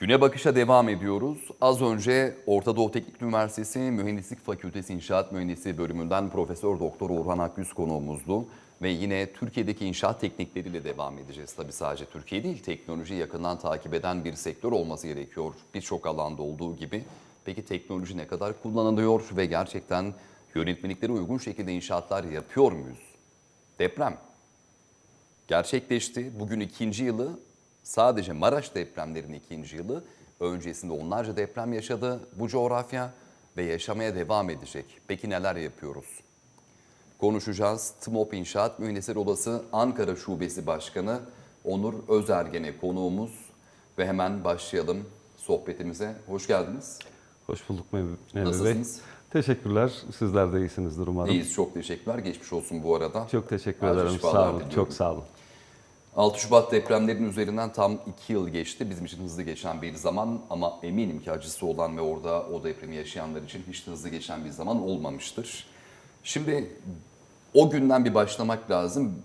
Güne bakışa devam ediyoruz. Az önce Orta Doğu Teknik Üniversitesi Mühendislik Fakültesi İnşaat Mühendisliği bölümünden Profesör Doktor Orhan Akgüz konuğumuzdu. Ve yine Türkiye'deki inşaat teknikleriyle devam edeceğiz. Tabii sadece Türkiye değil, teknolojiyi yakından takip eden bir sektör olması gerekiyor. Birçok alanda olduğu gibi. Peki teknoloji ne kadar kullanılıyor ve gerçekten yönetmeliklere uygun şekilde inşaatlar yapıyor muyuz? Deprem gerçekleşti. Bugün ikinci yılı sadece Maraş depremlerinin ikinci yılı. Öncesinde onlarca deprem yaşadı bu coğrafya ve yaşamaya devam edecek. Peki neler yapıyoruz? Konuşacağız. TMOP İnşaat Mühendisler Odası Ankara Şubesi Başkanı Onur Özergen'e konuğumuz ve hemen başlayalım sohbetimize. Hoş geldiniz. Hoş bulduk Mehmet Bey. Nasılsınız? Teşekkürler. Sizler de iyisinizdir umarım. İyiyiz, çok teşekkürler. Geçmiş olsun bu arada. Çok teşekkür Acil ederim. Sağ olun. diliyorum. Çok sağ olun. 6 Şubat depremlerinin üzerinden tam 2 yıl geçti. Bizim için hızlı geçen bir zaman ama eminim ki acısı olan ve orada o depremi yaşayanlar için hiç de hızlı geçen bir zaman olmamıştır. Şimdi o günden bir başlamak lazım.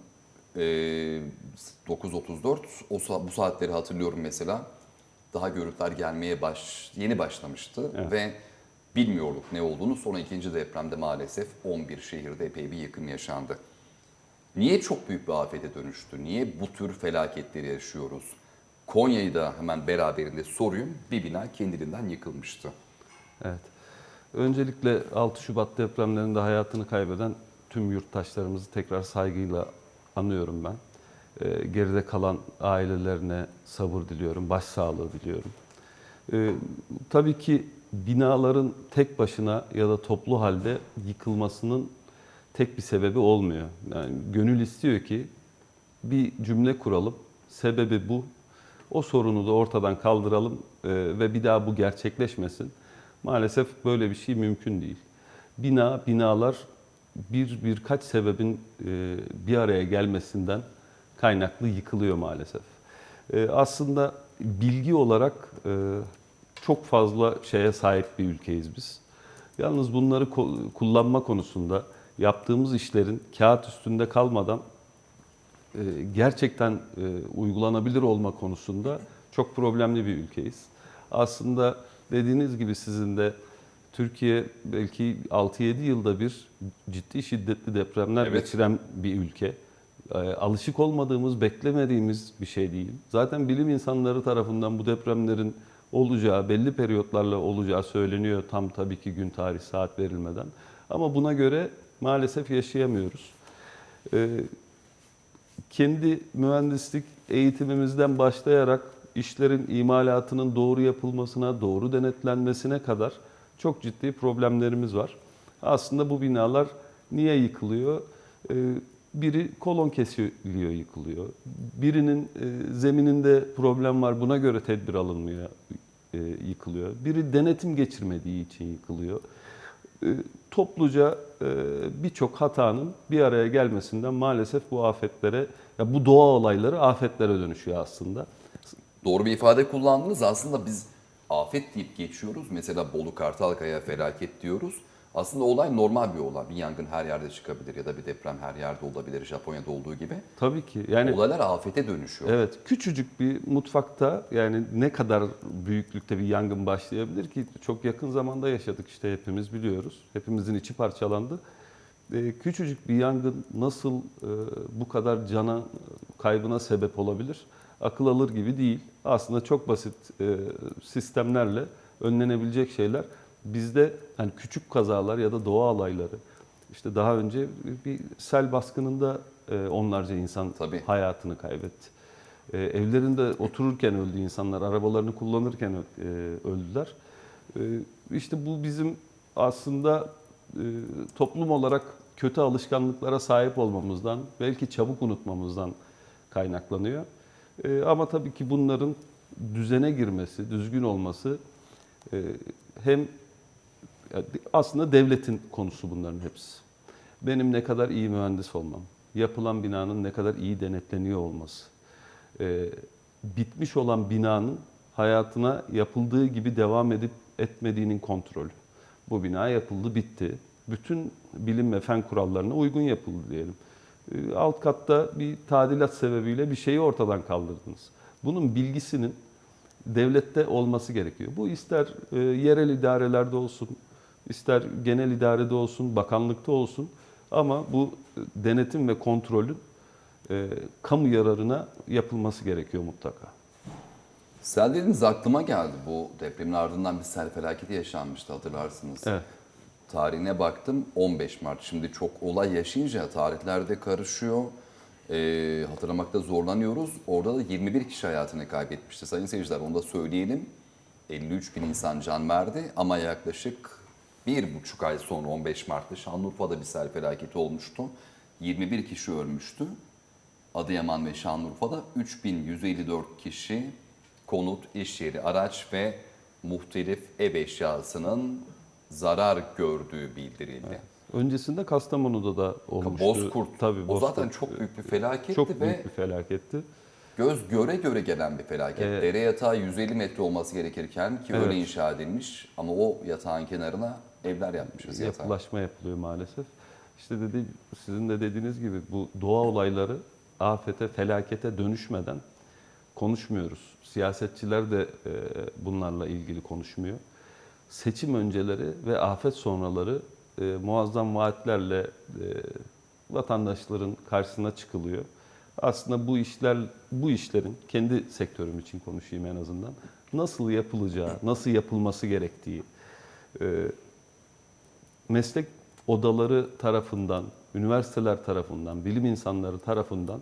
Ee, 9.34 o bu saatleri hatırlıyorum mesela. Daha görüntüler gelmeye baş yeni başlamıştı Evet. ve bilmiyorduk ne olduğunu. Sonra ikinci depremde maalesef 11 şehirde epey bir yıkım yaşandı. Niye çok büyük bir afete dönüştü? Niye bu tür felaketleri yaşıyoruz? Konya'yı da hemen beraberinde sorayım. Bir bina kendiliğinden yıkılmıştı. Evet. Öncelikle 6 Şubat depremlerinde hayatını kaybeden tüm yurttaşlarımızı tekrar saygıyla anıyorum ben. Ee, geride kalan ailelerine sabır diliyorum, başsağlığı diliyorum. Ee, tabii ki binaların tek başına ya da toplu halde yıkılmasının tek bir sebebi olmuyor. Yani gönül istiyor ki bir cümle kuralım. Sebebi bu. O sorunu da ortadan kaldıralım e, ve bir daha bu gerçekleşmesin. Maalesef böyle bir şey mümkün değil. Bina, binalar bir birkaç sebebin e, bir araya gelmesinden kaynaklı yıkılıyor maalesef. E, aslında bilgi olarak çok fazla şeye sahip bir ülkeyiz biz. Yalnız bunları kullanma konusunda yaptığımız işlerin kağıt üstünde kalmadan e, gerçekten e, uygulanabilir olma konusunda çok problemli bir ülkeyiz. Aslında dediğiniz gibi sizin de Türkiye belki 6-7 yılda bir ciddi şiddetli depremler Evet. geçiren bir ülke. E, Alışık olmadığımız, beklemediğimiz bir şey değil. Zaten bilim insanları tarafından bu depremlerin olacağı, belli periyotlarla olacağı söyleniyor. Tam tabii ki gün, tarih, saat verilmeden. Ama buna göre maalesef yaşayamıyoruz. E, kendi mühendislik eğitimimizden başlayarak işlerin imalatının doğru yapılmasına, doğru denetlenmesine kadar çok ciddi problemlerimiz var. Aslında bu binalar niye yıkılıyor? Ee, Biri kolon kesiliyor, yıkılıyor. Birinin e, zemininde problem var, buna göre tedbir alınmıyor, e, yıkılıyor. Biri denetim geçirmediği için yıkılıyor. Topluca e, birçok hatanın bir araya gelmesinden maalesef bu afetlere, ya bu doğa olayları afetlere dönüşüyor aslında. Doğru bir ifade kullandınız. Aslında biz afet deyip geçiyoruz. Mesela Bolu Kartalkaya felaket diyoruz. Aslında olay normal bir olay. Bir yangın her yerde çıkabilir ya da bir deprem her yerde olabilir Japonya'da olduğu gibi. Tabii ki. Yani Olaylar afete dönüşüyor. Evet, küçücük bir mutfakta yani ne kadar büyüklükte bir yangın başlayabilir ki çok yakın zamanda yaşadık işte hepimiz biliyoruz. Hepimizin içi parçalandı. Ee, küçücük bir yangın nasıl e, bu kadar cana kaybına sebep olabilir? Akıl alır gibi değil. Aslında çok basit e, sistemlerle önlenebilecek şeyler. Bizde hani küçük kazalar ya da doğa olayları işte daha önce bir sel baskınında e, onlarca insan Tabii. hayatını kaybetti. E, evlerinde otururken öldü insanlar, arabalarını kullanırken e, öldüler. İşte bu bizim aslında toplum olarak kötü alışkanlıklara sahip olmamızdan, belki çabuk unutmamızdan kaynaklanıyor. Ama tabii ki bunların düzene girmesi, düzgün olması hem aslında devletin konusu bunların hepsi. Benim ne kadar iyi mühendis olmam, yapılan binanın ne kadar iyi denetleniyor olması, e, bitmiş olan binanın hayatına yapıldığı gibi devam edip etmediğinin kontrolü. Bu bina yapıldı, bitti. Bütün bilim ve fen kurallarına uygun yapıldı diyelim. E, Alt katta bir tadilat sebebiyle bir şeyi ortadan kaldırdınız. Bunun bilgisinin devlette olması gerekiyor. Bu ister e, yerel idarelerde olsun, ister genel idarede olsun, bakanlıkta olsun ama bu e, denetim ve kontrolün e, kamu yararına yapılması gerekiyor mutlaka. Sel dediniz aklıma geldi. Bu depremin ardından bir sel felaketi yaşanmıştı hatırlarsınız. Evet. Tarihine baktım 15 Mart. Şimdi çok olay yaşayınca tarihlerde karışıyor. Ee, hatırlamakta zorlanıyoruz. Orada da 21 kişi hayatını kaybetmişti. Sayın seyirciler onu da söyleyelim. 53 bin insan can verdi ama yaklaşık bir buçuk ay sonra 15 Mart'ta Şanlıurfa'da bir sel felaketi olmuştu. 21 kişi ölmüştü. Adıyaman ve Şanlıurfa'da 3154 kişi konut, iş yeri, araç ve muhtelif ev eşyasının zarar gördüğü bildirildi. Öncesinde Kastamonu'da da olmuştu. Bozkurt. Tabii, o Bozkurt. zaten çok büyük bir felaketti Çok ve büyük bir felaketti. göz göre göre gelen bir felaket. Evet. Dere yatağı 150 metre olması gerekirken ki öyle Evet. inşa edilmiş ama o yatağın kenarına evler yapmışız. Yapılaşma yapılıyor maalesef. İşte dedi, sizin de dediğiniz gibi bu doğa olayları afete, felakete dönüşmeden konuşmuyoruz. Siyasetçiler de e, bunlarla ilgili konuşmuyor. Seçim önceleri ve afet sonraları e, muazzam vaatlerle e, vatandaşların karşısına çıkılıyor. Aslında bu işler, bu işlerin kendi sektörüm için konuşayım en azından nasıl yapılacağı, nasıl yapılması gerektiği, e, meslek odaları tarafından, üniversiteler tarafından, bilim insanları tarafından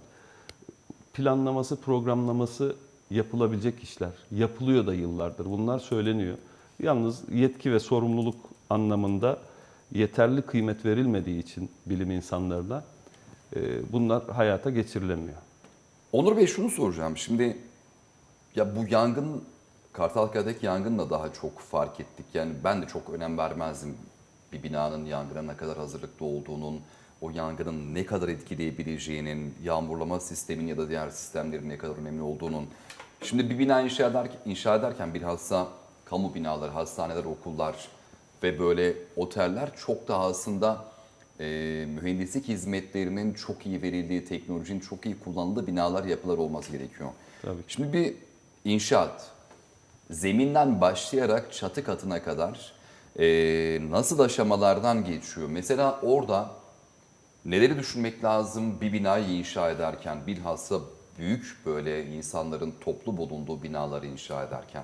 planlaması, programlaması yapılabilecek işler. Yapılıyor da yıllardır. Bunlar söyleniyor. Yalnız yetki ve sorumluluk anlamında yeterli kıymet verilmediği için bilim insanlarına e, bunlar hayata geçirilemiyor. Onur Bey şunu soracağım. Şimdi ya bu yangın Kartalkaya'daki yangınla daha çok fark ettik. Yani ben de çok önem vermezdim bir binanın yangına ne kadar hazırlıklı olduğunun, o yangının ne kadar etkileyebileceğinin, yağmurlama sistemin ya da diğer sistemlerin ne kadar önemli olduğunun. Şimdi bir bina inşa ederken, inşa ederken bilhassa kamu binaları, hastaneler, okullar ve böyle oteller çok daha aslında e, mühendislik hizmetlerinin çok iyi verildiği, teknolojinin çok iyi kullanıldığı binalar, yapılar olması gerekiyor. Tabii. Şimdi bir inşaat, zeminden başlayarak çatı katına kadar e, nasıl aşamalardan geçiyor? Mesela orada neleri düşünmek lazım bir binayı inşa ederken, bilhassa büyük böyle insanların toplu bulunduğu binaları inşa ederken?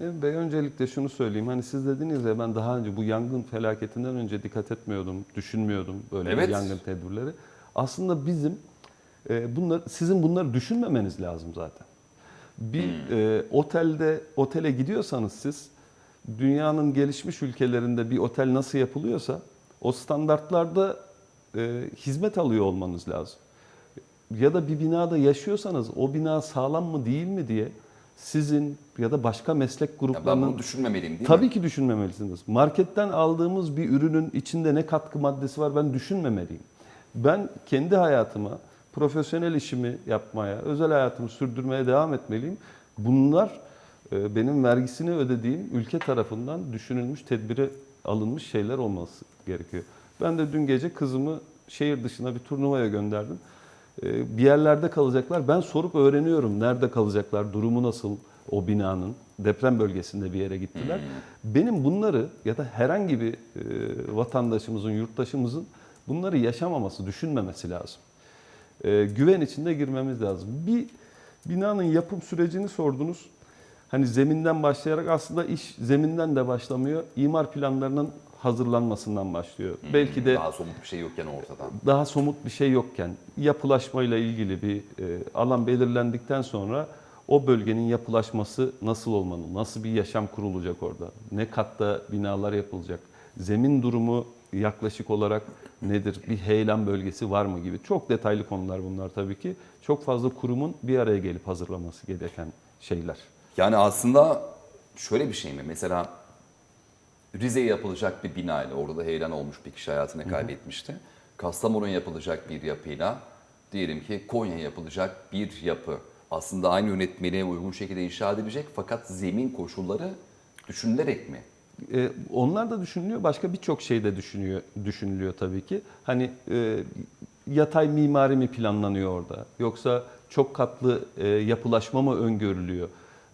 Nevin Bey öncelikle şunu söyleyeyim. Hani siz dediniz ya ben daha önce bu yangın felaketinden önce dikkat etmiyordum, düşünmüyordum böyle Evet. yangın tedbirleri. Aslında bizim e, bunlar sizin bunları düşünmemeniz lazım zaten. Bir e, otelde otele gidiyorsanız siz dünyanın gelişmiş ülkelerinde bir otel nasıl yapılıyorsa o standartlarda e, hizmet alıyor olmanız lazım. Ya da bir binada yaşıyorsanız o bina sağlam mı değil mi diye sizin ya da başka meslek Ya ben gruplarının bunu düşünmemeliyim değil Tabii mi? ki düşünmemelisiniz. Marketten aldığımız bir ürünün içinde ne katkı maddesi var ben düşünmemeliyim. Ben kendi hayatıma, profesyonel işimi yapmaya, özel hayatımı sürdürmeye devam etmeliyim. Bunlar benim vergisini ödediğim ülke tarafından düşünülmüş, tedbiri alınmış şeyler olması gerekiyor. Ben de dün gece kızımı şehir dışına bir turnuvaya gönderdim. E, Bir yerlerde kalacaklar. Ben sorup öğreniyorum nerede kalacaklar, durumu nasıl o binanın. Deprem bölgesinde bir yere gittiler. Benim bunları ya da herhangi bir e, vatandaşımızın, yurttaşımızın bunları yaşamaması, düşünmemesi lazım. E, güven içinde girmemiz lazım. Bir binanın yapım sürecini sordunuz. Hani zeminden başlayarak aslında iş zeminden de başlamıyor. İmar planlarının hazırlanmasından başlıyor. Belki de Daha somut bir şey yokken ortada. daha somut bir şey yokken yapılaşmayla ilgili bir e, alan belirlendikten sonra o bölgenin yapılaşması nasıl olmalı? Nasıl bir yaşam kurulacak orada? Ne katta binalar yapılacak? Zemin durumu yaklaşık olarak nedir? Bir heyelan bölgesi var mı gibi. Çok detaylı konular bunlar tabii ki. Çok fazla kurumun bir araya gelip hazırlaması gereken şeyler. Yani aslında şöyle bir şey mi? Mesela Rize'ye yapılacak bir binayla, orada da heyelan olmuş bir kişi hayatını kaybetmişti. Kastamonu'ya yapılacak bir yapıyla, diyelim ki Konya'ya yapılacak bir yapı. Aslında aynı yönetmeliğe uygun şekilde inşa edilecek fakat zemin koşulları düşünülerek mi? E, onlar da düşünülüyor. Başka birçok şey de düşünüyor, düşünülüyor tabii ki. Hani e, yatay mimari mi planlanıyor orada? Yoksa çok katlı e, yapılaşma mı öngörülüyor?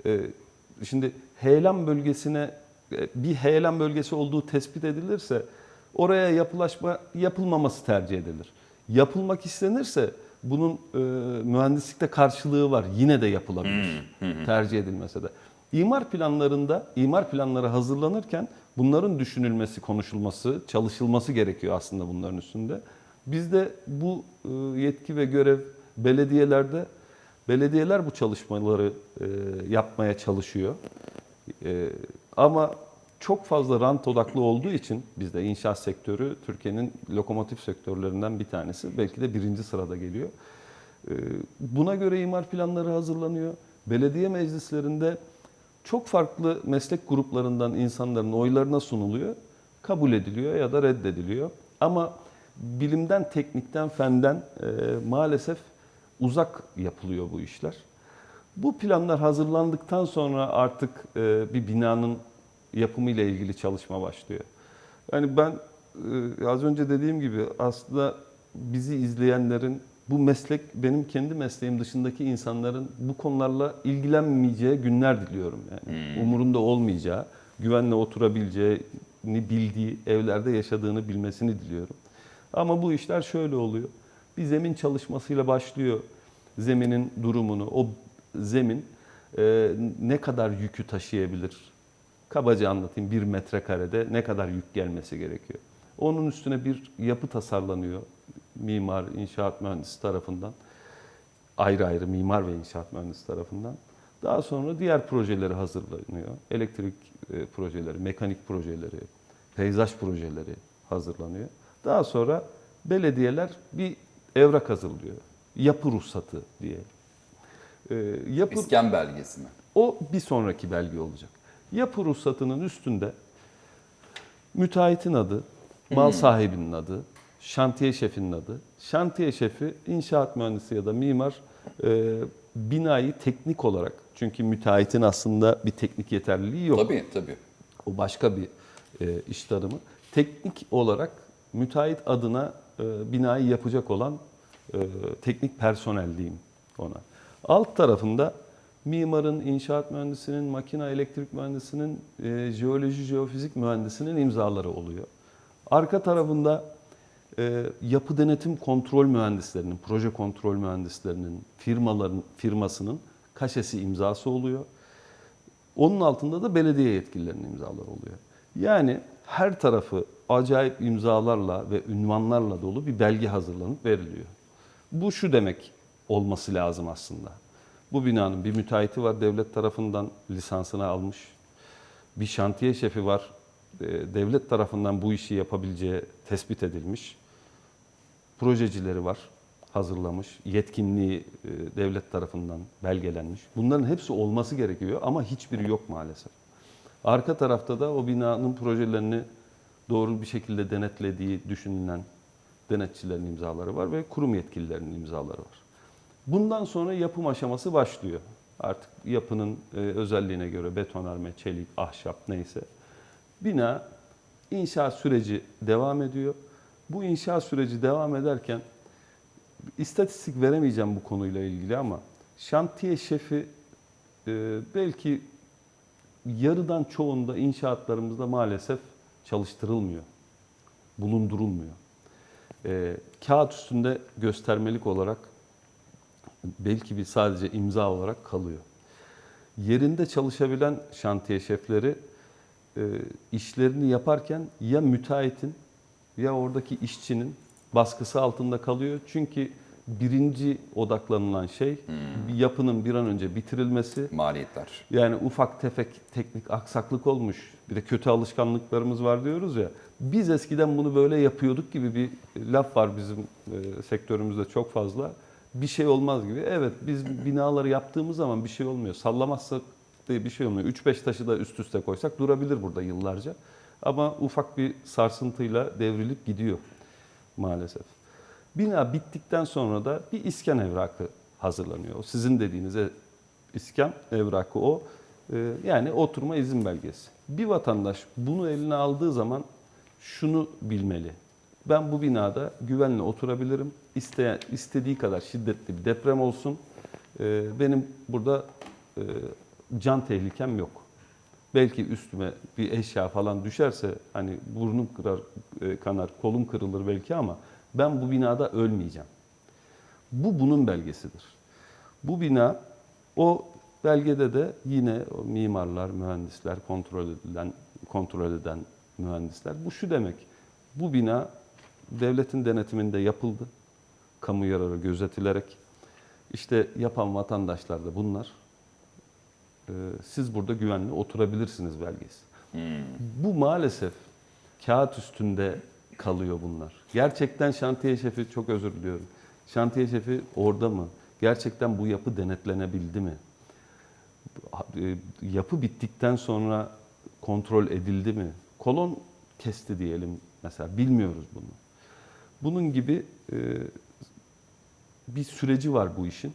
E, Şimdi heyelan bölgesine e, bir heyelan bölgesi olduğu tespit edilirse oraya yapılaşma yapılmaması tercih edilir. Yapılmak istenirse bunun e, mühendislikte karşılığı var. Yine de yapılabilir. Tercih edilmese de. İmar planlarında, imar planları hazırlanırken bunların düşünülmesi, konuşulması, çalışılması gerekiyor aslında bunların üstünde. Bizde bu e, yetki ve görev belediyelerde, belediyeler bu çalışmaları e, yapmaya çalışıyor. E, ama çok fazla rant odaklı olduğu için bizde inşaat sektörü Türkiye'nin lokomotif sektörlerinden bir tanesi. Belki de birinci sırada geliyor. E, Buna göre imar planları hazırlanıyor. Belediye meclislerinde çok farklı meslek gruplarından insanların oylarına sunuluyor. Kabul ediliyor ya da reddediliyor. Ama bilimden, teknikten, fenden e, maalesef uzak yapılıyor bu işler. Bu planlar hazırlandıktan sonra artık e, bir binanın yapımı ile ilgili çalışma başlıyor. Yani ben e, az önce dediğim gibi aslında bizi izleyenlerin bu meslek benim kendi mesleğim dışındaki insanların bu konularla ilgilenmeyeceği günler diliyorum yani. Umurunda olmayacağı, güvenle oturabileceğini bildiği, evlerde yaşadığını bilmesini diliyorum. Ama bu işler şöyle oluyor. Bir zemin çalışmasıyla başlıyor. Zeminin durumunu, o zemin e, ne kadar yükü taşıyabilir? Kabaca anlatayım. Bir metrekarede ne kadar yük gelmesi gerekiyor? Onun üstüne bir yapı tasarlanıyor. Mimar, inşaat mühendisi tarafından. Ayrı ayrı mimar ve inşaat mühendisi tarafından. Daha sonra diğer projeleri hazırlanıyor. Elektrik e, projeleri, mekanik projeleri, peyzaj projeleri hazırlanıyor. Daha sonra belediyeler bir evrak hazırlıyor. Yapı ruhsatı diye. E, yapı İskan belgesi mi? o bir sonraki belge olacak. Yapı ruhsatının üstünde müteahhitin adı, mal sahibinin adı, şantiye şefinin adı. Şantiye şefi inşaat mühendisi ya da mimar e, binayı teknik olarak çünkü müteahhitin aslında bir teknik yeterliliği yok. Tabii tabii. O başka bir e, iş tanımı. Teknik olarak müteahhit adına e, binayı yapacak olan e, teknik personel diyeyim ona. Alt tarafında mimarın, inşaat mühendisinin, makine elektrik mühendisinin, e, jeoloji, jeofizik mühendisinin imzaları oluyor. Arka tarafında yapı denetim kontrol mühendislerinin, proje kontrol mühendislerinin, firmaların firmasının kaşesi imzası oluyor. Onun altında da belediye yetkililerinin imzaları oluyor. Yani her tarafı acayip imzalarla ve ünvanlarla dolu bir belge hazırlanıp veriliyor. Bu şu demek olması lazım aslında. Bu binanın bir müteahhiti var devlet tarafından lisansını almış. Bir şantiye şefi var. e, Devlet tarafından bu işi yapabileceği tespit edilmiş. Projecileri var hazırlamış. Yetkinliği e, devlet tarafından belgelenmiş. Bunların hepsi olması gerekiyor ama hiçbiri yok maalesef. Arka tarafta da o binanın projelerini doğru bir şekilde denetlediği düşünülen denetçilerin imzaları var ve kurum yetkililerinin imzaları var. Bundan sonra yapım aşaması başlıyor. Artık yapının e, özelliğine göre betonarme, çelik, ahşap neyse. Bina inşaat süreci devam ediyor. Bu inşaat süreci devam ederken istatistik veremeyeceğim bu konuyla ilgili ama şantiye şefi e, belki yarıdan çoğunda inşaatlarımızda maalesef çalıştırılmıyor, bulundurulmuyor. E, kağıt üstünde göstermelik olarak belki bir sadece imza olarak kalıyor. Yerinde çalışabilen şantiye şefleri e, işlerini yaparken ya müteahhitin ya oradaki işçinin baskısı altında kalıyor. Çünkü birinci odaklanılan şey bir yapının bir an önce bitirilmesi. Maliyetler. Yani ufak tefek teknik aksaklık olmuş. Bir de kötü alışkanlıklarımız var diyoruz ya. Biz eskiden bunu böyle yapıyorduk gibi bir laf var bizim e, sektörümüzde çok fazla. Bir şey olmaz gibi. Evet biz binaları yaptığımız zaman bir şey olmuyor. Sallamazsak diye bir şey olmuyor. 3-5 taşı da üst üste koysak durabilir burada yıllarca. Ama ufak bir sarsıntıyla devrilip gidiyor maalesef. Bina bittikten sonra da bir iskan evrakı hazırlanıyor. Sizin dediğiniz e- iskan evrakı o. Ee, Yani oturma izin belgesi. Bir vatandaş bunu eline aldığı zaman şunu bilmeli. Ben bu binada güvenle oturabilirim. İsteyen, istediği kadar şiddetli bir deprem olsun. Ee, Benim burada e, can tehlikem yok. Belki üstüme bir eşya falan düşerse hani burnum kırar, e, kanar, kolum kırılır belki ama ben bu binada ölmeyeceğim. Bu bunun belgesidir. Bu bina o belgede de yine o mimarlar, mühendisler, kontrol edilen kontrol eden mühendisler. Bu şu demek. Bu bina devletin denetiminde yapıldı. Kamu yararı gözetilerek. İşte yapan vatandaşlar da bunlar. Ee, siz burada güvenli oturabilirsiniz belgesi. Bu maalesef kağıt üstünde kalıyor bunlar. Gerçekten şantiye şefi çok özür diliyorum. Şantiye şefi orada mı? Gerçekten bu yapı denetlenebildi mi? E, Yapı bittikten sonra kontrol edildi mi? Kolon kesti diyelim mesela bilmiyoruz bunu. Bunun gibi e, bir süreci var bu işin.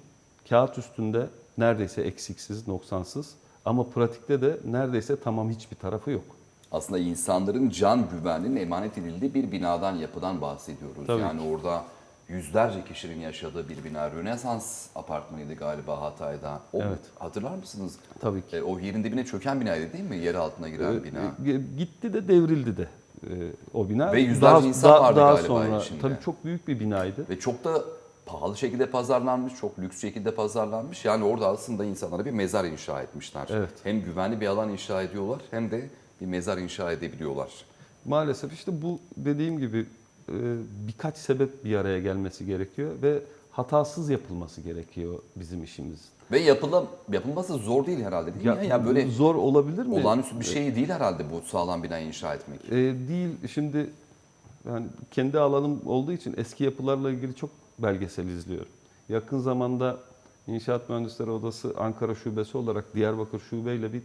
Kağıt üstünde neredeyse eksiksiz, noksansız ama pratikte de neredeyse tamam hiçbir tarafı yok. Aslında insanların can güvenliğinin emanet edildiği bir binadan, yapıdan bahsediyoruz. Tabii yani orada yüzlerce kişinin yaşadığı bir bina. Rönesans apartmanıydı galiba Hatay'da. O, Evet. Hatırlar mısınız? Tabii ki. E, o yerin dibine çöken binaydı değil mi? Yer altına giren Ee, bina. e, Gitti de devrildi de e, o bina. Ve yüzlerce insan vardı galiba içinde. Tabii çok büyük bir binaydı. Ve çok da pahalı şekilde pazarlanmış, çok lüks şekilde pazarlanmış. Yani orada aslında insanlara bir mezar inşa etmişler. Evet. Hem güvenli bir alan inşa ediyorlar hem de bir mezar inşa edebiliyorlar. Maalesef işte bu dediğim gibi e, birkaç sebep bir araya gelmesi gerekiyor ve hatasız yapılması gerekiyor bizim işimiz. Ve yapıla, yapılması zor değil herhalde değil mi? Ya, ya böyle zor olabilir mi? olağanüstü bir şey değil herhalde bu sağlam binayı inşa etmek. E, değil. Şimdi yani kendi alanım olduğu için eski yapılarla ilgili çok belgesel izliyorum. Yakın zamanda İnşaat Mühendisleri Odası Ankara Şubesi olarak Diyarbakır Şube ile bir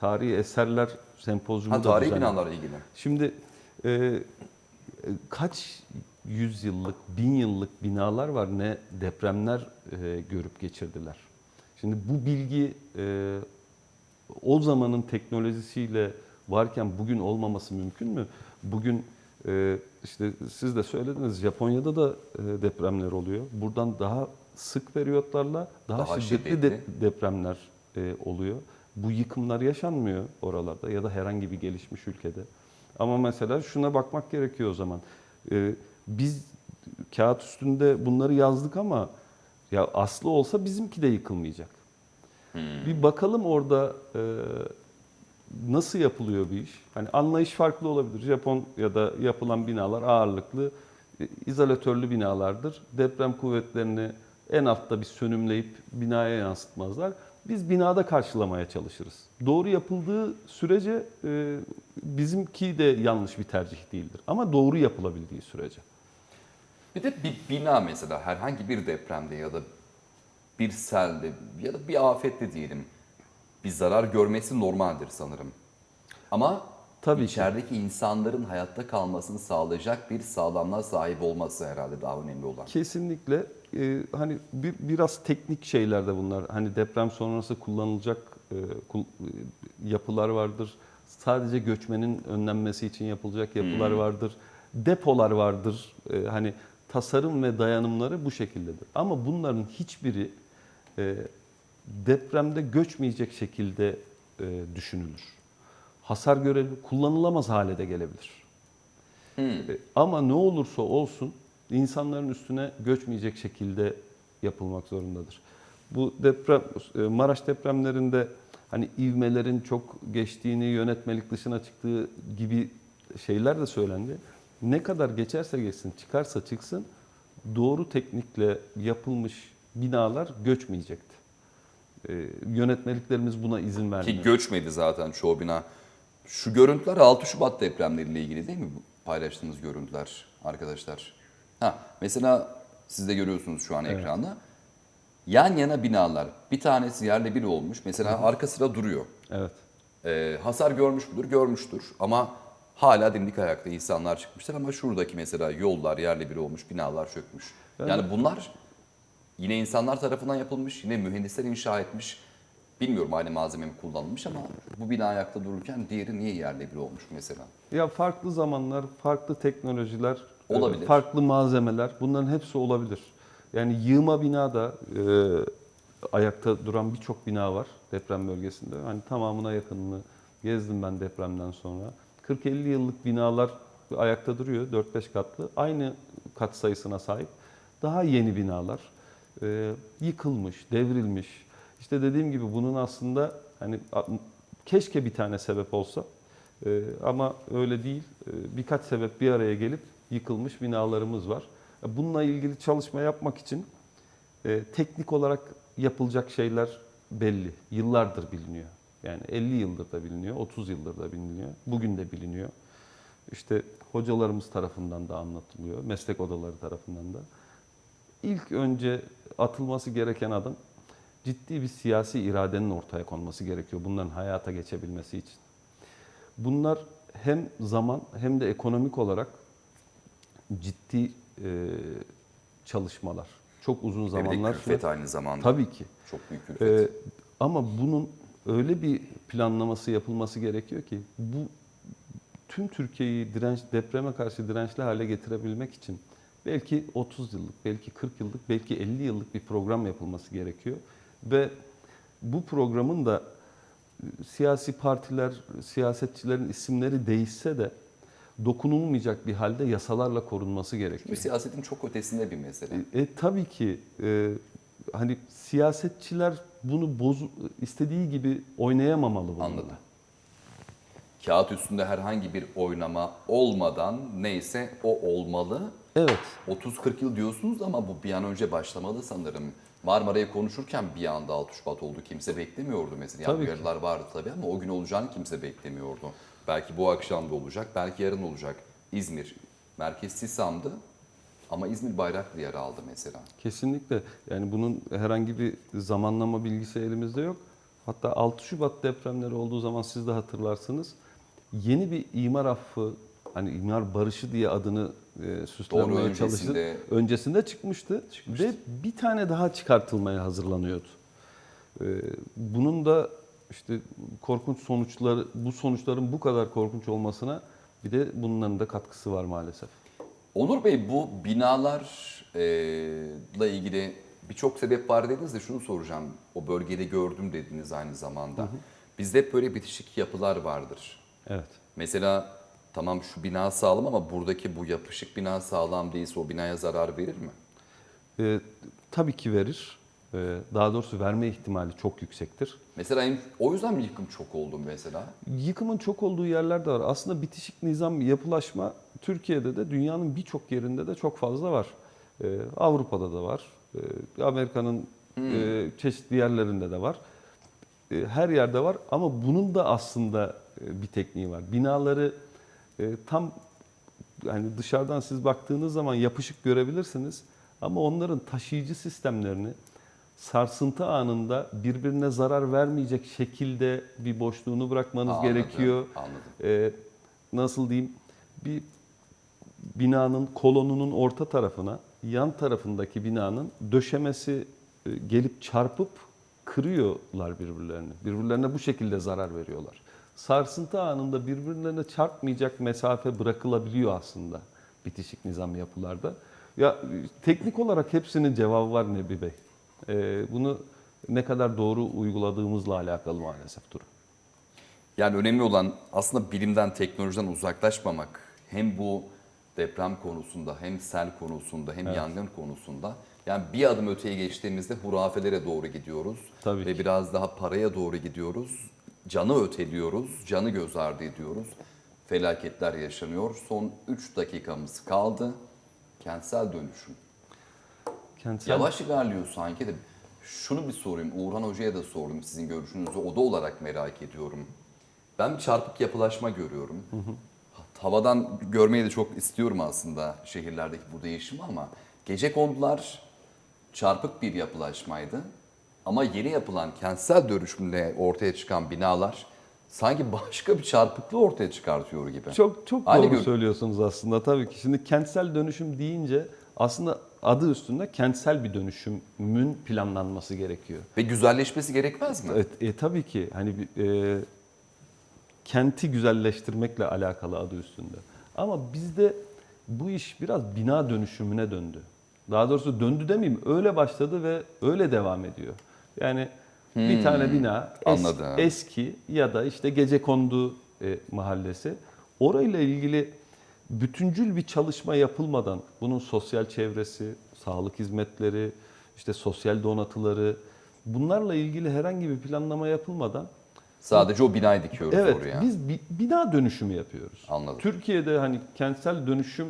tarihi eserler sempozyumu Ha da tarihi düzenledik. binalarla ilgili. Şimdi e, e, kaç yüzyıllık, bin yıllık binalar var ne depremler e, görüp geçirdiler. Şimdi bu bilgi e, o zamanın teknolojisiyle varken bugün olmaması mümkün mü? Bugün e, işte siz de söylediniz Japonya'da da e, depremler oluyor. Buradan daha sık periyotlarla daha, Daha şiddetli de- şiddetli. depremler e, oluyor. Bu yıkımlar yaşanmıyor oralarda ya da herhangi bir gelişmiş ülkede. Ama mesela şuna bakmak gerekiyor o zaman. E, biz kağıt üstünde bunları yazdık ama ya aslı olsa bizimki de yıkılmayacak. Bir bakalım orada e, nasıl yapılıyor bir iş. Hani anlayış farklı olabilir. Japon ya da yapılan binalar ağırlıklı e, izolatörlü binalardır. Deprem kuvvetlerini en altta bir sönümleyip binaya yansıtmazlar. Biz binada karşılamaya çalışırız. Doğru yapıldığı sürece e, bizimki de yanlış bir tercih değildir. Ama doğru yapılabildiği sürece. Bir de bir bina mesela herhangi bir depremde ya da bir selde ya da bir afette diyelim bir zarar görmesi normaldir sanırım. Ama Tabii ki. içerideki insanların hayatta kalmasını sağlayacak bir sağlamlığa sahip olması herhalde daha önemli olan. Kesinlikle e, hani bir, biraz teknik şeyler de bunlar. Hani deprem sonrası kullanılacak e, kul- e, yapılar vardır. Sadece göçmenin önlenmesi için yapılacak yapılar vardır. Depolar vardır. E, hani tasarım ve dayanımları bu şekildedir. Ama bunların hiçbiri e, depremde göçmeyecek şekilde e, düşünülür. Hasar görebilir, kullanılamaz hale de gelebilir. E, Ama ne olursa olsun insanların üstüne göçmeyecek şekilde yapılmak zorundadır. Bu deprem e, Maraş depremlerinde hani ivmelerin çok geçtiğini, yönetmelik dışına çıktığı gibi şeyler de söylendi. Ne kadar geçerse geçsin, çıkarsa çıksın doğru teknikle yapılmış binalar göçmeyecekti. E, Yönetmeliklerimiz buna izin vermiyor. Ki göçmedi zaten çoğu bina. Şu görüntüler 6 Şubat depremleriyle ilgili değil mi paylaştığınız görüntüler arkadaşlar? Ha, mesela siz de görüyorsunuz şu an ekranda. Yan yana binalar. Bir tanesi yerle bir olmuş. Mesela arka sıra duruyor. Evet. Ee, hasar görmüş müdür? Görmüştür. Ama hala dimdik ayakta insanlar çıkmışlar. Ama şuradaki mesela yollar yerle bir olmuş, binalar çökmüş. Yani- Yani bunlar yine insanlar tarafından yapılmış, yine mühendisler inşa etmiş. Bilmiyorum aynı malzeme mi kullanılmış ama bu bina ayakta dururken diğeri niye yerle bir olmuş mesela? Ya farklı zamanlar, farklı teknolojiler, Olabilir. e, farklı malzemeler bunların hepsi olabilir. Yani yığma binada e, ayakta duran birçok bina var deprem bölgesinde. Hani tamamına yakınını gezdim ben depremden sonra. 40-50 yıllık binalar ayakta duruyor 4-5 katlı. Aynı kat sayısına sahip. Daha yeni binalar e, yıkılmış, devrilmiş. İşte dediğim gibi bunun aslında hani keşke bir tane sebep olsa e, ama öyle değil. E, birkaç sebep bir araya gelip yıkılmış binalarımız var. E, Bununla ilgili çalışma yapmak için e, teknik olarak yapılacak şeyler belli. Yıllardır biliniyor. Yani 50 yıldır da biliniyor, 30 yıldır da biliniyor. Bugün de biliniyor. İşte hocalarımız tarafından da anlatılıyor, meslek odaları tarafından da. İlk önce atılması gereken adım ciddi bir siyasi iradenin ortaya konması gerekiyor bunların hayata geçebilmesi için. Bunlar hem zaman hem de ekonomik olarak ciddi e, çalışmalar. Çok uzun Ve bir zamanlar külfet aynı zamanda. Tabii ki. Çok büyük külfet. Ee, ama bunun öyle bir planlaması yapılması gerekiyor ki bu tüm Türkiye'yi direnç depreme karşı dirençli hale getirebilmek için belki 30 yıllık, belki 40 yıllık, belki 50 yıllık bir program yapılması gerekiyor ve bu programın da e, siyasi partiler, siyasetçilerin isimleri değişse de dokunulmayacak bir halde yasalarla korunması gerekiyor. Çünkü siyasetin çok ötesinde bir mesele. E, tabii ki e, hani siyasetçiler bunu boz istediği gibi oynayamamalı bununla. Anladım. Kağıt üstünde herhangi bir oynama olmadan neyse o olmalı. Evet. 30-40 yıl diyorsunuz ama bu bir an önce başlamalı sanırım. Marmara'yı konuşurken bir anda 6 Şubat oldu. Kimse beklemiyordu mesela. Yani Tabii ki. uyarılar vardı tabii ama o gün olacağını kimse beklemiyordu. Belki bu akşam da olacak, belki yarın olacak. İzmir, merkez Sisam'dı ama İzmir Bayraklı yer aldı mesela. Kesinlikle. Yani bunun herhangi bir zamanlama bilgisi elimizde yok. Hatta 6 Şubat depremleri olduğu zaman siz de hatırlarsınız. Yeni bir imar affı, hani imar barışı diye adını e, süslenmeye çalıştı. öncesinde- Öncesinde çıkmıştı. Ve bir tane daha çıkartılmaya hazırlanıyordu. E, bunun da işte korkunç sonuçları, bu sonuçların bu kadar korkunç olmasına bir de bunların da katkısı var maalesef. Onur Bey bu binalarla ilgili birçok sebep var dediniz de şunu soracağım. O bölgede gördüm dediniz aynı zamanda. Bizde hep böyle bitişik yapılar vardır. Evet. Mesela tamam şu bina sağlam ama buradaki bu yapışık bina sağlam değilse o binaya zarar verir mi? E, tabii ki verir. E, daha doğrusu verme ihtimali çok yüksektir. Mesela o yüzden mi yıkım çok oldu mesela? Yıkımın çok olduğu yerler de var. Aslında bitişik nizam, yapılaşma Türkiye'de de dünyanın birçok yerinde de çok fazla var. E, Avrupa'da da var. E, Amerika'nın e, çeşitli yerlerinde de var. E, her yerde var ama bunun da aslında e, bir tekniği var. Binaları e, tam yani dışarıdan siz baktığınız zaman yapışık görebilirsiniz ama onların taşıyıcı sistemlerini sarsıntı anında birbirine zarar vermeyecek şekilde bir boşluğunu bırakmanız anladım, gerekiyor. Anladım. Ee, nasıl diyeyim? Bir binanın kolonunun orta tarafına, yan tarafındaki binanın döşemesi e, gelip çarpıp kırıyorlar birbirlerini. Birbirlerine bu şekilde zarar veriyorlar. Sarsıntı anında birbirlerine çarpmayacak mesafe bırakılabiliyor aslında bitişik nizam yapılarda. Ya teknik olarak hepsinin cevabı var Nebi Bey. Ee, bunu ne kadar doğru uyguladığımızla alakalı maalesef durum. Yani önemli olan aslında bilimden, teknolojiden uzaklaşmamak. Hem bu deprem konusunda, hem sel konusunda, hem yangın konusunda. Yani bir adım öteye geçtiğimizde hurafelere doğru gidiyoruz. Tabii Ve ki. biraz daha paraya doğru gidiyoruz. Canı öteliyoruz, canı göz ardı ediyoruz. Felaketler yaşanıyor. Son 3 dakikamız kaldı. Kentsel dönüşüm. Kentsel Yavaş ilerliyor sanki de. Şunu bir sorayım. Uğurhan Hoca'ya da sordum sizin görüşünüzü. Oda olarak merak ediyorum. Ben bir çarpık yapılaşma görüyorum. Havadan görmeyi de çok istiyorum aslında şehirlerdeki bu değişimi ama gece kondular çarpık bir yapılaşmaydı. Ama yeni yapılan kentsel dönüşümle ortaya çıkan binalar sanki başka bir çarpıklığı ortaya çıkartıyor gibi. Çok çok Aynı doğru gör- söylüyorsunuz aslında tabii ki. Şimdi kentsel dönüşüm deyince aslında adı üstünde kentsel bir dönüşümün planlanması gerekiyor. Ve güzelleşmesi gerekmez mi? Evet, e, tabii ki hani bir, e, kenti güzelleştirmekle alakalı adı üstünde. Ama bizde bu iş biraz bina dönüşümüne döndü. Daha doğrusu döndü demeyeyim, öyle başladı ve öyle devam ediyor. Yani bir tane bina es- anladım. eski ya da işte gecekondu e, mahallesi. Orayla ilgili bütüncül bir çalışma yapılmadan bunun sosyal çevresi, sağlık hizmetleri, işte sosyal donatıları bunlarla ilgili herhangi bir planlama yapılmadan Sadece o binayı dikiyoruz Evet, oraya. biz bi- bina dönüşümü yapıyoruz. Anladım. Türkiye'de hani kentsel dönüşüm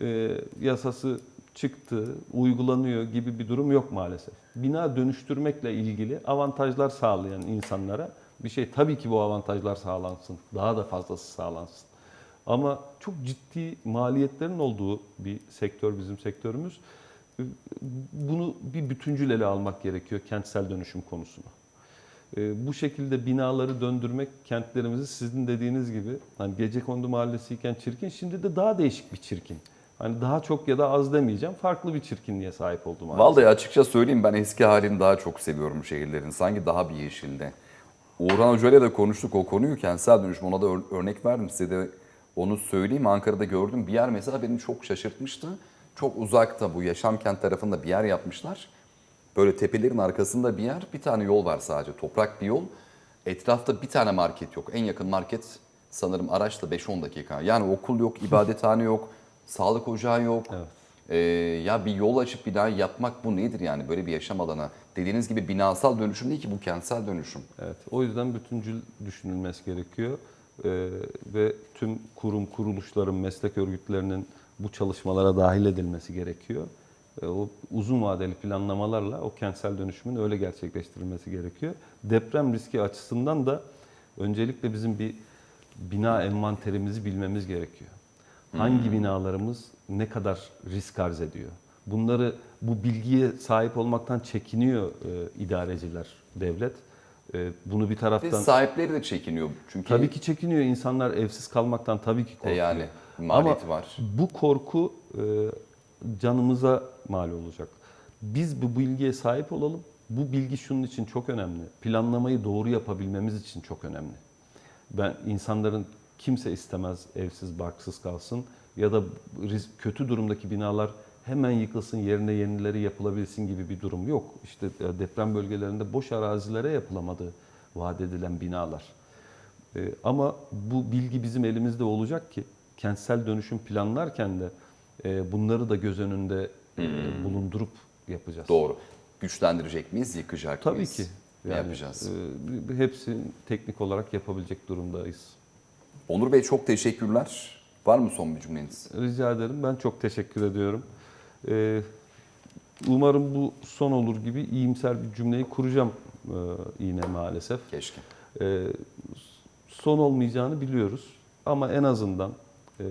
e, yasası çıktı, uygulanıyor gibi bir durum yok maalesef. Bina dönüştürmekle ilgili avantajlar sağlayan insanlara bir şey tabii ki bu avantajlar sağlansın, daha da fazlası sağlansın. Ama çok ciddi maliyetlerin olduğu bir sektör bizim sektörümüz. E, Bunu bir bütüncül ele almak gerekiyor kentsel dönüşüm konusunu. E, bu şekilde binaları döndürmek kentlerimizi sizin dediğiniz gibi hani Gecekondu mahallesiyken çirkin şimdi de daha değişik bir çirkin. Hani daha çok ya da az demeyeceğim farklı bir çirkinliğe sahip oldu maalesef. Vallahi açıkça söyleyeyim ben eski halini daha çok seviyorum şehirlerin. Sanki daha bir yeşilde. Uğurhan Hoca ile de konuştuk o konuyu. Kentsel dönüşüm ona da ör- örnek verdim size de onu söyleyeyim. Ankara'da gördüm bir yer mesela beni çok şaşırtmıştı. Çok uzakta bu yaşam kent tarafında bir yer yapmışlar. Böyle tepelerin arkasında bir yer. Bir tane yol var sadece. Toprak bir yol. Etrafta bir tane market yok. En yakın market sanırım araçla 5-10 dakika. Yani okul yok, ibadethane yok, sağlık ocağı yok. Evet. Ee, ya bir yol açıp bina yapmak bu nedir yani böyle bir yaşam alanı? Dediğiniz gibi binasal dönüşüm değil ki bu kentsel dönüşüm. Evet, o yüzden bütüncül düşünülmesi gerekiyor Ee, ve tüm kurum kuruluşların, meslek örgütlerinin bu çalışmalara dahil edilmesi gerekiyor. Ee, o uzun vadeli planlamalarla o kentsel dönüşümün öyle gerçekleştirilmesi gerekiyor. Deprem riski açısından da öncelikle bizim bir bina envanterimizi bilmemiz gerekiyor. Hangi binalarımız ne kadar risk arz ediyor? Bunları bu bilgiye sahip olmaktan çekiniyor e, idareciler, devlet. E, bunu bir Ve taraftan sahipleri de çekiniyor çünkü tabii ki çekiniyor. İnsanlar evsiz kalmaktan tabii ki e, korkuyor. yani maliyeti Ama var. bu korku e, canımıza mal olacak. Biz bu bilgiye sahip olalım. Bu bilgi şunun için çok önemli. Planlamayı doğru yapabilmemiz için çok önemli. Ben insanların kimse istemez evsiz barksız kalsın ya da kötü durumdaki binalar hemen yıkılsın yerine yenileri yapılabilsin gibi bir durum yok. İşte e, deprem bölgelerinde boş arazilere yapılamadı vaat edilen binalar. Ee, Ama bu bilgi bizim elimizde olacak ki kentsel dönüşüm planlarken de e, bunları da göz önünde e, bulundurup yapacağız. Doğru. Güçlendirecek miyiz, yıkacak Tabii mıyız? ki. Ne yapacağız? e, hepsi teknik olarak yapabilecek durumdayız. Onur Bey çok teşekkürler. Var mı son bir cümleniz? Rica ederim. Ben çok teşekkür ediyorum. Ee, umarım bu son olur gibi iyimser bir cümleyi kuracağım e, yine maalesef. Keşke. Ee, son olmayacağını biliyoruz. Ama en azından e,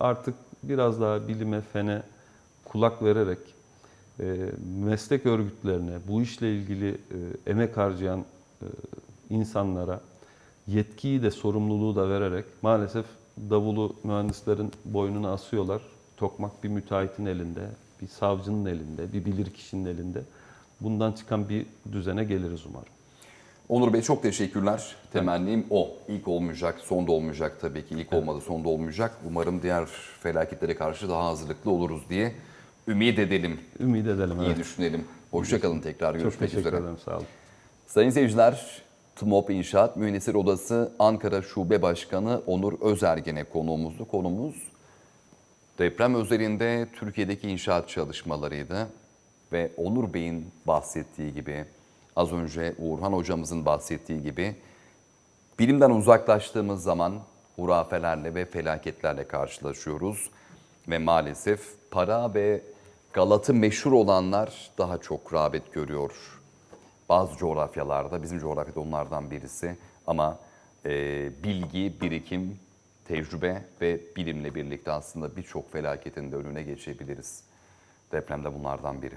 artık biraz daha bilime, fene kulak vererek e, meslek örgütlerine, bu işle ilgili e, emek harcayan e, insanlara yetkiyi de sorumluluğu da vererek maalesef davulu mühendislerin boynuna asıyorlar. Tokmak bir müteahhitin elinde, bir savcının elinde, bir bilirkişinin elinde. Bundan çıkan bir düzene geliriz umarım. Onur Bey çok teşekkürler. Temennim o. İlk olmayacak, son da olmayacak tabii ki. İlk olmadı, son da olmayacak. Umarım diğer felaketlere karşı daha hazırlıklı oluruz diye ümit edelim. Ümit edelim. İyi evet. düşünelim. Hoşçakalın tekrar. Çok Görüşmek teşekkür üzere. ederim. Sağ olun. Sayın seyirciler, TMOP İnşaat Mühendisleri Odası Ankara Şube Başkanı Onur Özergen'e konuğumuzdu. Konumuz deprem özelinde Türkiye'deki inşaat çalışmalarıydı. Ve Onur Bey'in bahsettiği gibi, az önce Uğurhan hocamızın bahsettiği gibi bilimden uzaklaştığımız zaman hurafelerle ve felaketlerle karşılaşıyoruz. Ve maalesef para ve Galat'ı meşhur olanlar daha çok rağbet görüyor bazı coğrafyalarda, bizim coğrafyada onlardan birisi ama e, bilgi, birikim, tecrübe ve bilimle birlikte aslında birçok felaketin de önüne geçebiliriz. Deprem de bunlardan biri.